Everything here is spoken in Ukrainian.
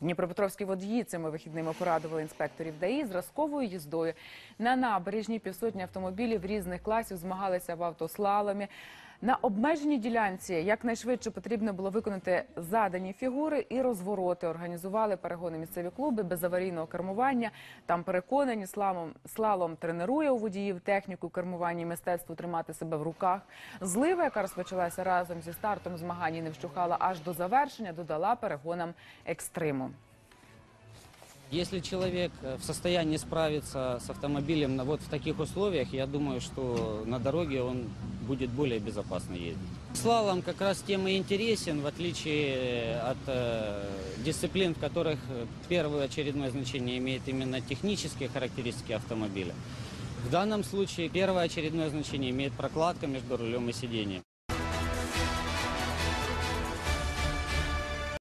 Дніпропетровські водії цими вихідними порадували інспекторів ДАІ зразковою їздою. На набережній півсотні автомобілів різних класів змагалися в автослаломі. На обмеженій ділянці якнайшвидше потрібно було виконати задані фігури і розвороти. Організували перегони місцеві клуби без аварійного кермування. Там переконані, слалом, слалом тренує у водіїв техніку кермування і мистецтво тримати себе в руках. Злива, яка розпочалася разом зі стартом змагань і не вщухала аж до завершення, додала перегонам екстриму. Если человек э, в состоянии справиться с автомобилем вот в таких условиях, я думаю, что на дороге он будет более безопасно ездить. Слалом как раз тем и интересен, в отличие от э, дисциплин, в которых э, первое очередное значение имеет именно технические характеристики автомобиля. В данном случае первое очередное значение имеет прокладка между рулем и сиденьем.